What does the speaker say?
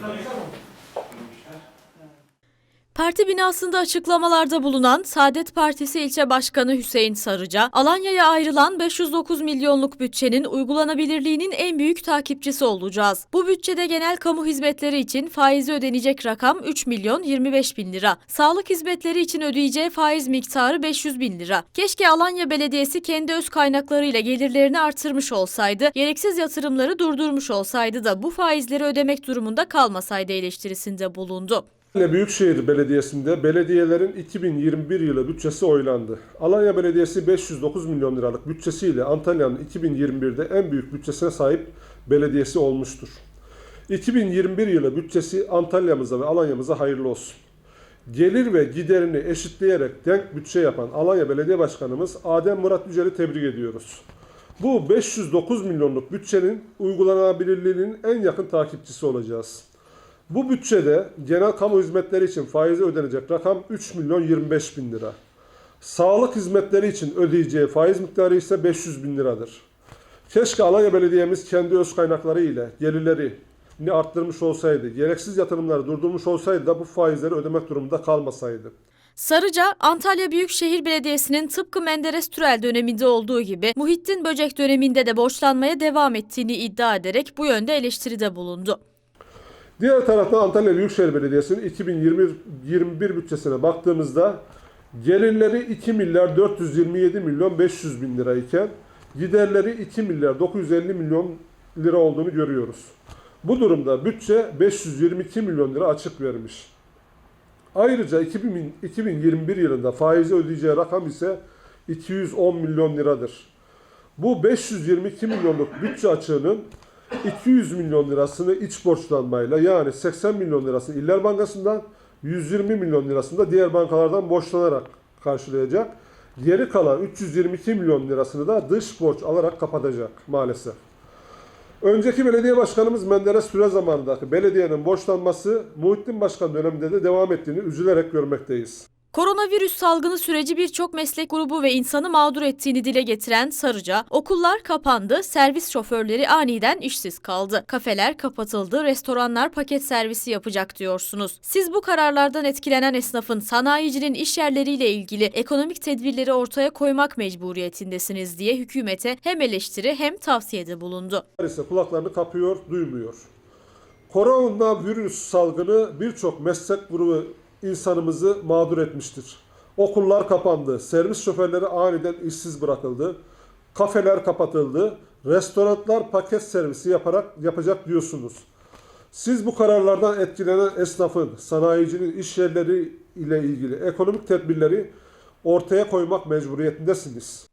Gracias. Parti binasında açıklamalarda bulunan Saadet Partisi ilçe başkanı Hüseyin Sarıca, Alanya'ya ayrılan 509 milyonluk bütçenin uygulanabilirliğinin en büyük takipçisi olacağız. Bu bütçede genel kamu hizmetleri için faizi ödenecek rakam 3 milyon 25 bin lira. Sağlık hizmetleri için ödeyeceği faiz miktarı 500 bin lira. Keşke Alanya Belediyesi kendi öz kaynaklarıyla gelirlerini artırmış olsaydı, gereksiz yatırımları durdurmuş olsaydı da bu faizleri ödemek durumunda kalmasaydı eleştirisinde bulundu. Büyükşehir Belediyesi'nde belediyelerin 2021 yılı bütçesi oylandı. Alanya Belediyesi 509 milyon liralık bütçesiyle Antalya'nın 2021'de en büyük bütçesine sahip belediyesi olmuştur. 2021 yılı bütçesi Antalya'mıza ve Alanya'mıza hayırlı olsun. Gelir ve giderini eşitleyerek denk bütçe yapan Alanya Belediye Başkanımız Adem Murat Yücel'i tebrik ediyoruz. Bu 509 milyonluk bütçenin uygulanabilirliğinin en yakın takipçisi olacağız. Bu bütçede genel kamu hizmetleri için faizi ödenecek rakam 3 milyon 25 bin lira. Sağlık hizmetleri için ödeyeceği faiz miktarı ise 500 bin liradır. Keşke Alanya Belediye'miz kendi öz kaynakları ile gelirlerini arttırmış olsaydı, gereksiz yatırımları durdurmuş olsaydı da bu faizleri ödemek durumunda kalmasaydı. Sarıca, Antalya Büyükşehir Belediyesi'nin tıpkı Menderes Türel döneminde olduğu gibi Muhittin Böcek döneminde de borçlanmaya devam ettiğini iddia ederek bu yönde eleştiride bulundu. Diğer taraftan Antalya Büyükşehir Belediyesi'nin 2021 bütçesine baktığımızda gelirleri 2 milyar 427 milyon 500 bin lira iken giderleri 2 milyar 950 milyon lira olduğunu görüyoruz. Bu durumda bütçe 522 milyon lira açık vermiş. Ayrıca 2000 2021 yılında faizi ödeyeceği rakam ise 210 milyon liradır. Bu 522 milyonluk bütçe açığının 200 milyon lirasını iç borçlanmayla yani 80 milyon lirasını İller Bankası'ndan 120 milyon lirasını da diğer bankalardan borçlanarak karşılayacak. Geri kalan 322 milyon lirasını da dış borç alarak kapatacak maalesef. Önceki belediye başkanımız Menderes Süre zamanındaki belediyenin borçlanması Muhittin Başkan döneminde de devam ettiğini üzülerek görmekteyiz. Koronavirüs salgını süreci birçok meslek grubu ve insanı mağdur ettiğini dile getiren Sarıca, okullar kapandı, servis şoförleri aniden işsiz kaldı. Kafeler kapatıldı, restoranlar paket servisi yapacak diyorsunuz. Siz bu kararlardan etkilenen esnafın, sanayicinin iş yerleriyle ilgili ekonomik tedbirleri ortaya koymak mecburiyetindesiniz diye hükümete hem eleştiri hem tavsiyede bulundu. ise kulaklarını kapıyor, duymuyor. Koronavirüs salgını birçok meslek grubu insanımızı mağdur etmiştir. Okullar kapandı, servis şoförleri aniden işsiz bırakıldı, kafeler kapatıldı, restoranlar paket servisi yaparak yapacak diyorsunuz. Siz bu kararlardan etkilenen esnafın, sanayicinin iş yerleri ile ilgili ekonomik tedbirleri ortaya koymak mecburiyetindesiniz.